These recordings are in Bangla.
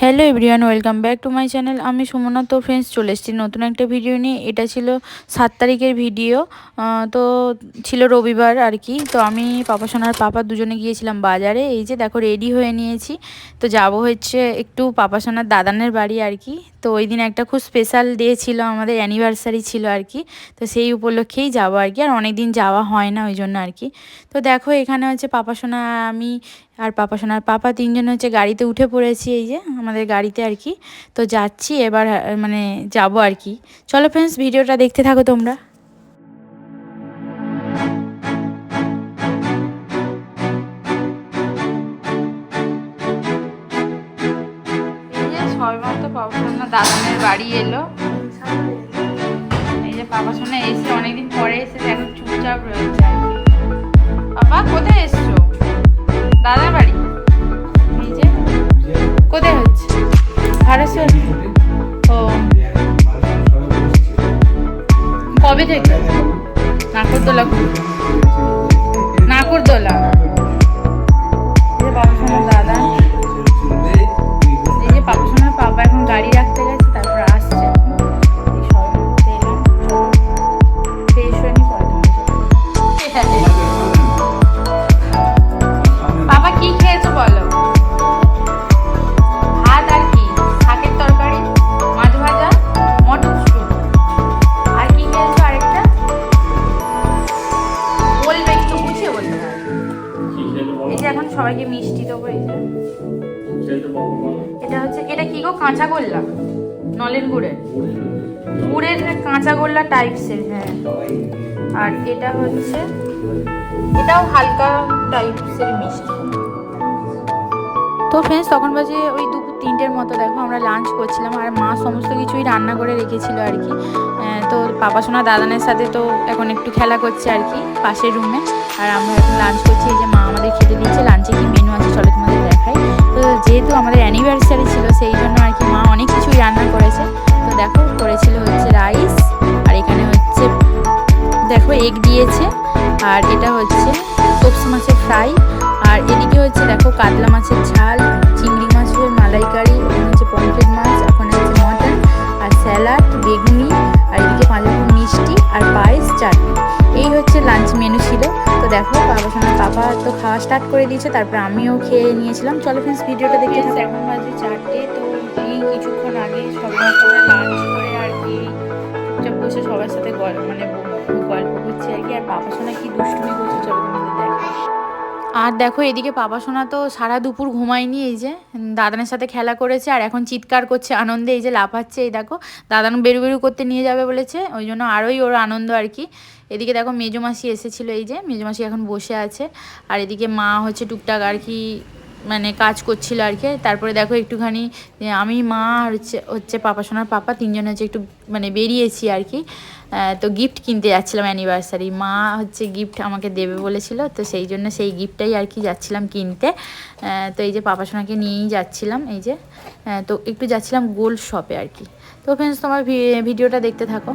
Hello everyone welcome back to my channel আমি সুমনা, তো ফ্রেন্ডস চলে এসেছি নতুন একটা ভিডিও নিয়ে। এটা ছিল সাত তারিখের ভিডিও তো ছিল রবিবার আর কি। তো আমি পাপা সোনার পাপা দুজনে গিয়েছিলাম বাজারে। এই যে দেখো রেডি হয়ে নিয়েছি। তো যাব হচ্ছে একটু পাপা সোনার দাদানের বাড়ি আর কি। তো ওই দিন একটা খুব স্পেশাল ডে ছিল, আমাদের অ্যানিভার্সারি ছিল আর কি। তো সেই উপলক্ষেই যাব আর কি। আর অনেক দিন যাওয়া হয় না ওই জন্য আর কি। তো দেখো, এখানে হচ্ছে পাপা সোনা, আমি আর পাপা সোনার পাপা তিনজন হচ্ছে গাড়িতে উঠে পড়েছি এই যে, আমাদের গাড়িতে আর কি। তো যাচ্ছি, এবার মানে যাব আর কি। চলো ফ্রেন্ডস ভিডিওটা দেখতে থাকো তোমরা। সবেমাত্র বাড়ি এলো। দাদার বাড়ি গুড়ের গুড়ের কাঁচা গোল্লা টাইপসের হ্যাঁ। আর এটা হচ্ছে, এটাও হালকা টাইপসের মিষ্টি। তো ফ্রেন্ডস তখন বাজে ওই দুপুর তিনটের মতো, দেখো আমরা লাঞ্চ করছিলাম, আর মা সমস্ত কিছুই রান্না করে রেখেছিল আর কি। তো পাপা সোনা দাদানের সাথে তো এখন একটু খেলা করছে আর কি, পাশের রুমে আর আমরা এখন লাঞ্চ করছি, এই যে মা আমাদের খেতে দিয়েছে লাঞ্চে কি মেনু আছে চলো তোমাদের দেখাই। তো যেহেতু আমাদের অ্যানিভার্সারি ছিল, সেই জন্য আর কি মা অনেক কিছুই রান্না করেছে। তো দেখো, করেছিল হচ্ছে রাইস, আর এখানে হচ্ছে, দেখো এগ দিয়েছে, আর এটা হচ্ছে তোপস মাছের ফ্রাই, আর এদিকে হচ্ছে দেখো কাতলা মাছের ঝাল, চিংড়ি মাছের মালাইকারি ওখানে হচ্ছে পমফ্রেট মাছ ওখানে হচ্ছে মটন, আর স্যালাড, বেগুনি, আর এদিকে পাঁচ মিষ্টি, আর পায়েস, চাটনি। এই হচ্ছে লাঞ্চ মেনু ছিল। তো দেখো, বাবা সোনার পাপা তো খাওয়া স্টার্ট করে দিয়েছে, তারপর আমিও খেয়ে নিয়েছিলাম। চলো ফ্রেন্ডস ভিডিওটা থাকো। এখন বাজে চারটে, তো কিছুক্ষণ আগে সবাই লাঞ্চ করে আর কি, চুপচাপ বসে সবার সাথে গল্প মানে গল্প করছে আর কি। আর বাবা সোনা কি দুষ্টুমি করছে, চলো দেখো আর দেখো, এদিকে পাপা সোনা তো সারা দুপুর ঘুমায়নি, এই যে। দাদানের সাথে খেলা করেছে আর এখন চিৎকার করছে, আনন্দে এই যে লাফাচ্ছে, এই দেখো। দাদান বেরু বেরু করতে নিয়ে যাবে বলেছে, ওই জন্য আরোই ওর আনন্দ আর কি। এদিকে দেখো, মেজো মাসি এসেছিল, এই যে। মেজো মাসি এখন বসে আছে। আর এদিকে মা হচ্ছে টুকটাক আর কি মানে কাজ করছিল আর কি। তারপরে দেখো একটুখানি আমি, মা হচ্ছে হচ্ছে পাপা, সোনার পাপা তিনজন হচ্ছে একটু মানে বেরিয়েছি আর কি। তো গিফট কিনতে যাচ্ছিলাম অ্যানিভার্সারি মা হচ্ছে গিফট আমাকে দেবে বলেছিল, তো সেই জন্য সেই গিফটটাই আর কি যাচ্ছিলাম কিনতে। তো এই যে পাপা, সোনাকে নিয়েই যাচ্ছিলাম, এই যে তো একটু যাচ্ছিলাম গোল্ড শপে আর কি। তো ফ্রেন্ডস তোমার ভিডিওটা দেখতে থাকো।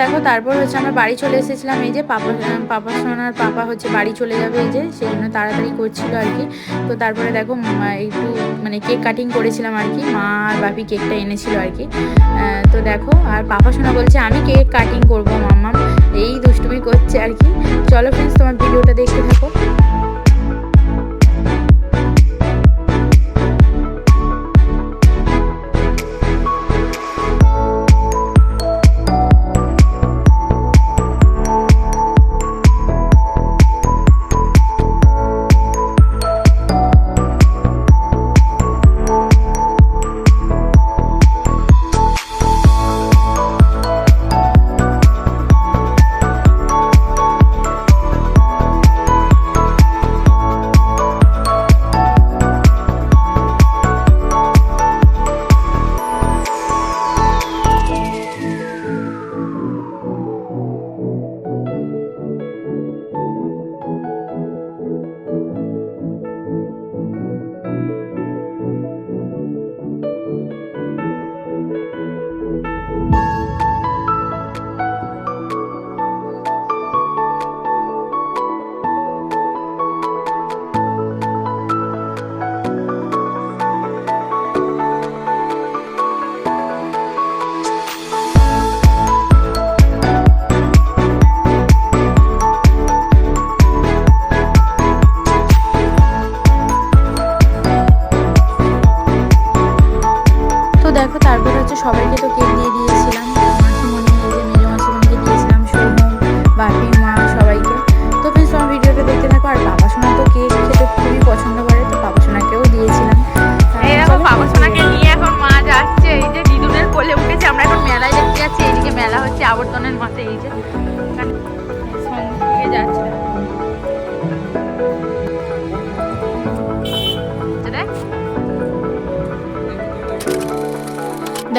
দেখো, তারপর হচ্ছে আমরা বাড়ি চলে এসেছিলাম। এই যে পাপা পাপা সোনার পাপা হচ্ছে বাড়ি চলে যাবে এই যে সেই জন্য তাড়াতাড়ি করছিল আর কি। তো তারপরে দেখো একটু মানে কেক কাটিং করেছিলাম আর কি। মা আর বাপি কেকটা এনেছিল আর কি। তো দেখো, আর পাপা সোনা বলছে, আমি কেক কাটিং করব, মাম্মাম। এই দুষ্টুমি করছে আর কি। চলো ফ্রেন্ডস তোমার ভিডিওটা দেখতে থাকো।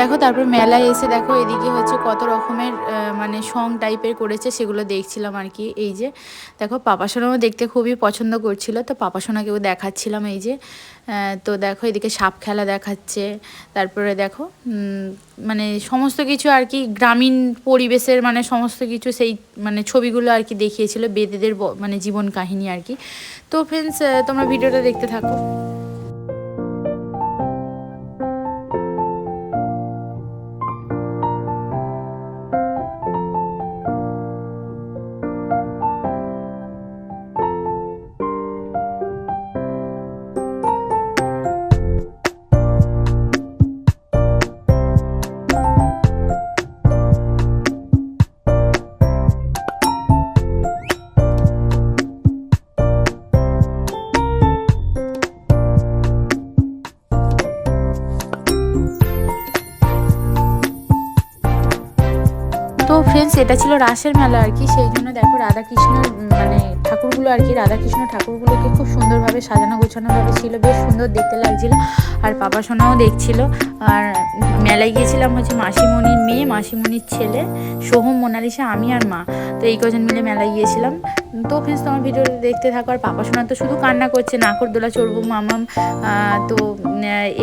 দেখো, তারপর মেলায় এসে দেখো, এদিকে হচ্ছে কত রকমের মানে সং টাইপের করেছে, সেগুলো দেখছিলাম আর কি, এই যে। দেখো পাপাসোনাও দেখতে খুবই পছন্দ করছিল, তো পাপাসোনাকেও দেখাচ্ছিলাম এই যে। তো দেখো, এদিকে সাপ খেলা দেখাচ্ছে, তারপরে দেখো মানে সমস্ত কিছু আর কি, গ্রামীণ পরিবেশের মানে সমস্ত কিছু সেই মানে ছবিগুলো আর কি দেখিয়েছিল, বেদেদের মানে জীবন কাহিনী আর কি। তো ফ্রেন্ডস তোমরা ভিডিওটা দেখতে থাকো। এটা ছিল রাসের মেলা আর কি, সেই জন্য দেখো রাধাকৃষ্ণের মানে ঠাকুরগুলো আর কি, রাধাকৃষ্ণ ঠাকুরগুলোকে খুব সুন্দরভাবে সাজানো গোছানোভাবে ছিল, বেশ সুন্দর দেখতে লাগছিল, আর পাপা সোনাও দেখছিল, আর মেলায় গিয়েছিলাম হচ্ছে মাসিমণির মেয়ে, মাসিমণির ছেলে, সোহম, মোনালিসা, আমি আর মা, তো এই কজন মিলে মেলায় গিয়েছিলাম। তো ফ্রেন্ডস তোমার ভিডিওটা দেখতে থাকো, আর পাপা সোনা তো শুধু কান্না করছে, নাকর দোলা চড়বো মামাম তো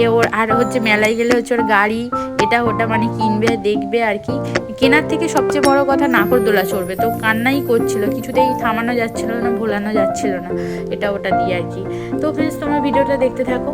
এ ওর আর হচ্ছে মেলায় গেলে হচ্ছে ওর গাড়ি, এটা ওটা মানে কিনবে, দেখবে আর কি কেনার থেকে সবচেয়ে বড় কথা নাকরদোলা চড়বে। তো কান্নাই করছিল, কিছুতেই থামানো যাচ্ছিল না, ভোলানো যাচ্ছিল না, এটা ওটা দিয়ে আর কি। তো ফ্রেন্ডস তোমরা ভিডিওটা দেখতে থাকো।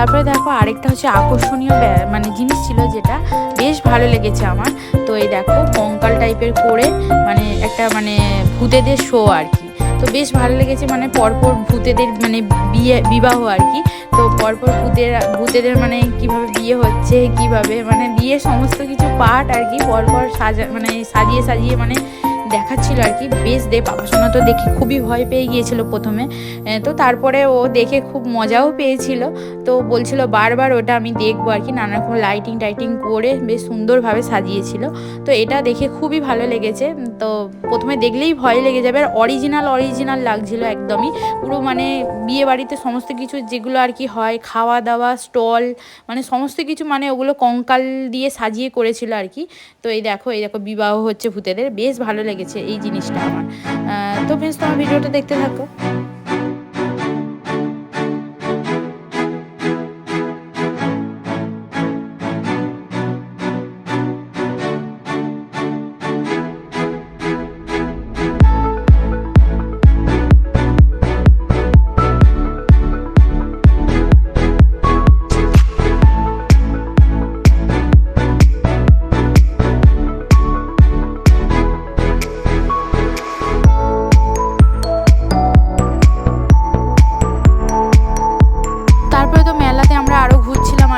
তারপরে দেখো আরেকটা হচ্ছে আকর্ষণীয় মানে জিনিস ছিল যেটা বেশ ভালো লেগেছে আমার। তো এই দেখো কঙ্কাল টাইপের করে মানে একটা মানে ভূতেদের শো আর কি। তো বেশ ভালো লেগেছে মানে পরপর ভূতেদের মানে বিয়ে, বিবাহ আর কি। তো পরপর ভূতের, ভূতেদের মানে কীভাবে বিয়ে হচ্ছে, কীভাবে মানে বিয়ে সমস্ত কিছু পার্ট আর কি পরপর সাজা মানে সাজিয়ে সাজিয়ে মানে দেখাচ্ছিল আর কি। বেশ দে পাপাসোনা তো দেখে খুবই ভয় পেয়ে গিয়েছিল প্রথমে। তো তারপরে ও দেখে খুব মজাও পেয়েছিল। তো বলছিল, বারবার ওটা আমি দেখব আর কি। নানা রকম লাইটিং টাইটিং করে বেশ সুন্দরভাবে সাজিয়েছিল। তো এটা দেখে খুবই ভালো লেগেছে। তো প্রথমে দেখলেই ভয় লেগে যাবে। আর অরিজিনাল অরিজিনাল লাগছিল একদমই। পুরো মানে বিয়ে বাড়িতে সমস্ত কিছু যেগুলো আর কি হয় খাওয়া দাওয়া স্টল মানে সমস্ত কিছু মানে ওগুলো কঙ্কাল দিয়ে সাজিয়ে করেছিল আর কি। তো এই দেখো এই দেখো বিবাহ হচ্ছে ভূতেদের। বেশ ভালো লেগেছে এই জিনিসটা আমার। তো ফ্রেন্ডস তোমার ভিডিওটা দেখতে থাকো।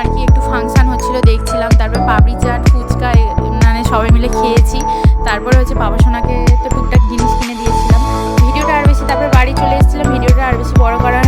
আর কি, একটু ফাংশান হচ্ছিল, দেখছিলাম। তারপর পাবড়ি চাট, ফুচকা মানে সবাই মিলে খেয়েছি। তারপরে হচ্ছে বাবা সোনাকে তো টুকটাক জিনিস কিনে দিয়েছিলাম। ভিডিওটা আর বেশি, তারপর বাড়ি চলে এসেছিলাম, ভিডিওটা আর বেশি বড় করার